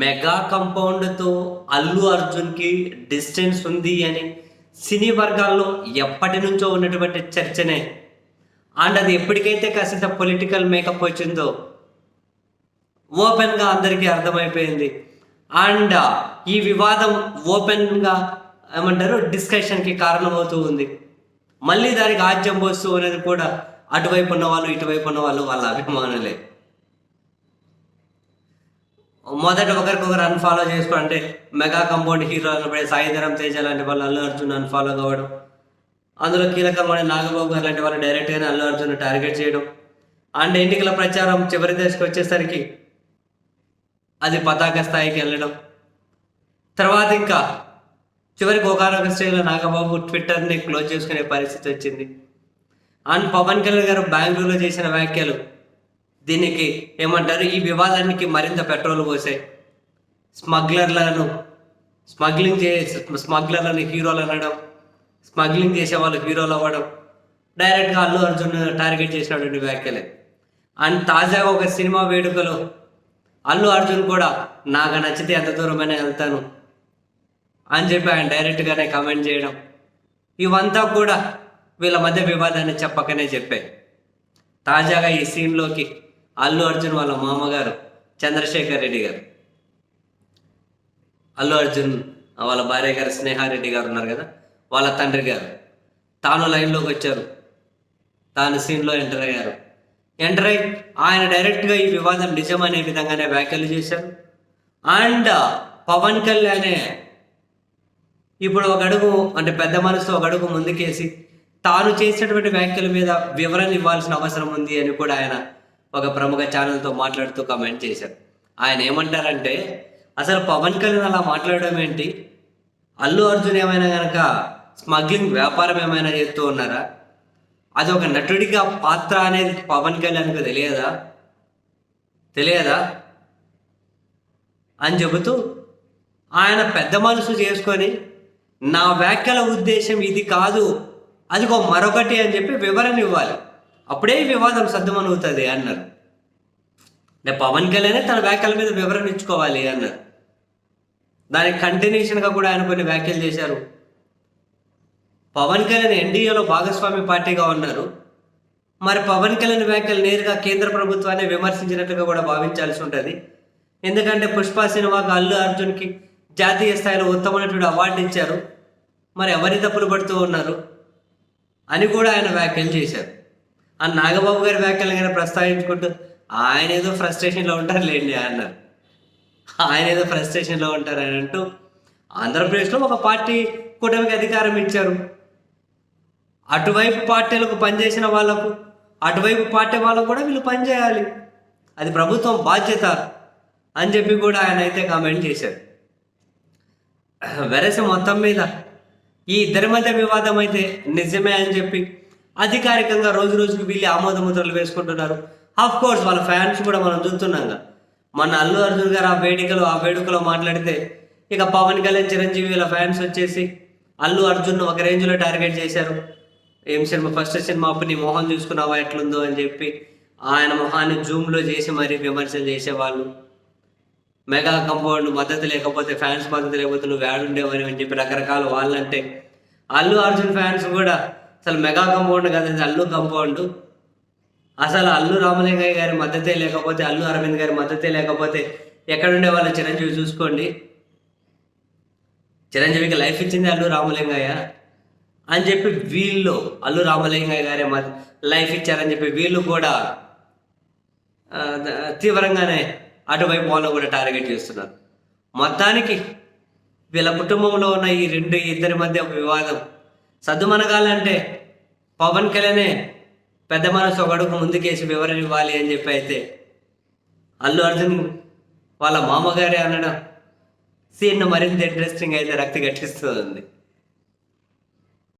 Mega కంపౌండ్తో Allu అర్జున్కి distance ఉంది అని సినీ వర్గాల్లో ఎప్పటి నుంచో ఉన్నటువంటి చర్చనే. అండ్ అది ఎప్పటికైతే కాసింత పొలిటికల్ మేకప్ వచ్చిందో ఓపెన్గా అందరికీ అర్థమైపోయింది. అండ్ ఈ వివాదం ఓపెన్గా ఏమంటారు డిస్కషన్కి కారణమవుతూ ఉంది. మళ్ళీ దానికి ఆజ్యం పోస్తూ అనేది కూడా అటువైపు ఉన్న వాళ్ళు ఇటువైపు ఉన్న వాళ్ళు వాళ్ళ అభిమానులే. మొదట ఒకరికొకరు అన్ఫాలో చేసుకో అంటే మెగా కంపౌండ్ హీరో అనబడే సాయిధరం తేజ లాంటి వాళ్ళు అల్లు అర్జున్ అన్ఫాలో కావడం అందులో కీలకమైన నాగబాబు గారు లాంటి వాళ్ళు డైరెక్ట్గానే అల్లు అర్జున్ టార్గెట్ చేయడం. అండ్ ఎన్నికల ప్రచారం చివరి దశకు వచ్చేసరికి అది పతాక స్థాయికి వెళ్ళడం. తర్వాత ఇంకా చివరికి ఒకనొక స్టేజ్లో నాగబాబు ట్విట్టర్ని క్లోజ్ చేసుకునే పరిస్థితి వచ్చింది. అండ్ పవన్ కళ్యాణ్ గారు బెంగళూరులో చేసిన వ్యాఖ్యలు దీనికి ఏమంటారు? ఈ వివాదానికి మరింత పెట్రోల్ పోసాయి స్మగ్లర్లను స్మగ్లింగ్ చే స్మగ్లర్లను హీరోలు అనడం స్మగ్లింగ్ చేసే వాళ్ళు హీరోలు అవ్వడం డైరెక్ట్గా అల్లు అర్జున్ టార్గెట్ చేసినటువంటి వ్యాఖ్యలే. అండ్ తాజాగా ఒక సినిమా వేడుకలో అల్లు అర్జున్ కూడా నాకు నచ్చితే ఎంత దూరమైనా వెళ్తాను అని చెప్పి ఆయన డైరెక్ట్గానే కమెంట్ చేయడం. ఇవంతా కూడా వీళ్ళ మధ్య వివాదాన్ని చెప్పకనే చెప్పాయి. తాజాగా ఈ సీన్లోకి అల్లు అర్జున్ వాళ్ళ మామగారు చంద్రశేఖర్ రెడ్డి గారు. అల్లు అర్జున్ వాళ్ళ భార్య గారు స్నేహారెడ్డి గారు ఉన్నారు కదా వాళ్ళ తండ్రి గారు. తాను లైన్లోకి వచ్చారు. తాను సీన్లో ఎంటర్ అయ్యారు. ఎంటర్ అయ్యి ఆయన డైరెక్ట్గా ఈ వివాదం నిజమనే విధంగానే వ్యాఖ్యలు చేశారు. అండ్ పవన్ కళ్యాణే ఇప్పుడు ఒక అడుగు అంటే పెద్ద మనసు ఒక అడుగు ముందుకేసి తాను చేసినటువంటి వ్యాఖ్యల మీద వివరణ ఇవ్వాల్సిన అవసరం ఉంది అని కూడా ఆయన ఒక ప్రముఖ ఛానల్తో మాట్లాడుతూ కమెంట్ చేశారు. ఆయన ఏమంటారంటే అసలు పవన్ కళ్యాణ్ అలా మాట్లాడడం ఏంటి? అల్లు అర్జున్ ఏమైనా కనుక స్మగ్లింగ్ వ్యాపారం ఏమైనా చేస్తూ ఉన్నారా? అది ఒక నటుడిగా పాత్ర అనేది పవన్ కళ్యాణ్కు తెలియదా? తెలియదా? అని చెబుతూ ఆయన పెద్ద మనసు చేసుకొని నా వ్యాఖ్యల ఉద్దేశం ఇది కాదు అదిగో మరొకటి అని చెప్పి వివరణ ఇవ్వాలి. అప్పుడే వివాదం సర్దుమనుగుతుంది అన్నారు. నేను పవన్ కళ్యాణ్ తన వ్యాఖ్యల మీద వివరణ ఇచ్చుకోవాలి అన్నారు. దానికి కంటిన్యూషన్గా కూడా ఆయన కొన్ని వ్యాఖ్యలు చేశారు. పవన్ కళ్యాణ్ ఎన్డీఏలో భాగస్వామి పార్టీగా ఉన్నారు. మరి పవన్ కళ్యాణ్ వ్యాఖ్యలు నేరుగా కేంద్ర ప్రభుత్వాన్ని విమర్శించినట్టుగా కూడా భావించాల్సి ఉంటుంది. ఎందుకంటే పుష్ప సినిమాకు అల్లు అర్జున్కి జాతీయ స్థాయిలో ఉత్తమమైనటువంటి అవార్డు ఇచ్చారు. మరి ఎవరి తప్పులు పడుతూ ఉన్నారు అని కూడా ఆయన వ్యాఖ్యలు చేశారు. ఆ నాగబాబు గారి వ్యాఖ్యలు కానీ ప్రస్తావించుకుంటూ ఆయన ఏదో ఫ్రస్ట్రేషన్లో ఉంటారు లేండి అన్నారు. ఆయన ఏదో ఫ్రస్ట్రేషన్లో ఉంటారు అని అంటూ ఆంధ్రప్రదేశ్లో ఒక పార్టీ కూటమికి అధికారం ఇచ్చారు. అటువైపు పార్టీలకు పనిచేసిన వాళ్ళకు అటువైపు పార్టీ వాళ్ళకు కూడా వీళ్ళు పనిచేయాలి. అది ప్రభుత్వం బాధ్యత అని చెప్పి కూడా ఆయన అయితే కామెంట్ చేశారు. వెరస మొత్తం మీద ఈ ఇద్దరి మధ్య వివాదం అయితే నిజమే అని చెప్పి అధికారికంగా రోజు రోజుకి వీళ్ళు ఆమోద ముద్రలు వేసుకుంటున్నారు. ఆఫ్ కోర్స్ వాళ్ళ ఫ్యాన్స్ కూడా మనం చూస్తున్నాం మన అల్లు అర్జున్ గారు ఆ వేడుకలో ఆ వేడుకలో మాట్లాడితే ఇక పవన్ కళ్యాణ్ చిరంజీవి వీళ్ళ ఫ్యాన్స్ వచ్చేసి అల్లు అర్జున్ ఒక రేంజ్లో టార్గెట్ చేశారు. ఏం సినిమా ఫస్ట్ సినిమా అప్పుడు నీ మొహం చూసుకున్నావా ఎట్లుందో అని చెప్పి ఆయన మొహాన్ని జూమ్లో చేసి మరీ విమర్శలు చేసేవాళ్ళు. మెగా కంపౌండ్ మద్దతు లేకపోతే ఫ్యాన్స్ మద్దతు లేకపోతే నువ్వు వేడుండేవని అని చెప్పి రకరకాల వాళ్ళంటే అల్లు అర్జున్ ఫ్యాన్స్ కూడా అసలు మెగా కంపౌండ్ కదా అల్లు కంపౌండ్. అసలు అల్లు రామలింగయ్య గారి మద్దతే లేకపోతే అల్లు అరవింద్ గారి మద్దతే లేకపోతే ఎక్కడుండే వాళ్ళ చిరంజీవి చూసుకోండి. చిరంజీవికి లైఫ్ ఇచ్చింది అల్లు రామలింగయ్య అని చెప్పి వీళ్ళు అల్లు రామలింగయ్య గారే లైఫ్ ఇచ్చారని చెప్పి వీళ్ళు కూడా తీవ్రంగానే అటువైపు వాళ్ళు కూడా టార్గెట్ చేస్తున్నారు. మొత్తానికి వీళ్ళ కుటుంబంలో ఉన్న ఈ రెండు ఇద్దరి మధ్య ఒక వివాదం. సద్దుమనగాలంటే పవన్ కళ్యాణే పెద్ద మనసు ఒక అడుగు ముందుకేసి వివరణ ఇవ్వాలి అని చెప్పి అయితే అల్లు అర్జున్ వాళ్ళ మామగారే అనడం సీన్ మరింత ఇంట్రెస్టింగ్ అయితే రక్తి గట్టిస్తుంది.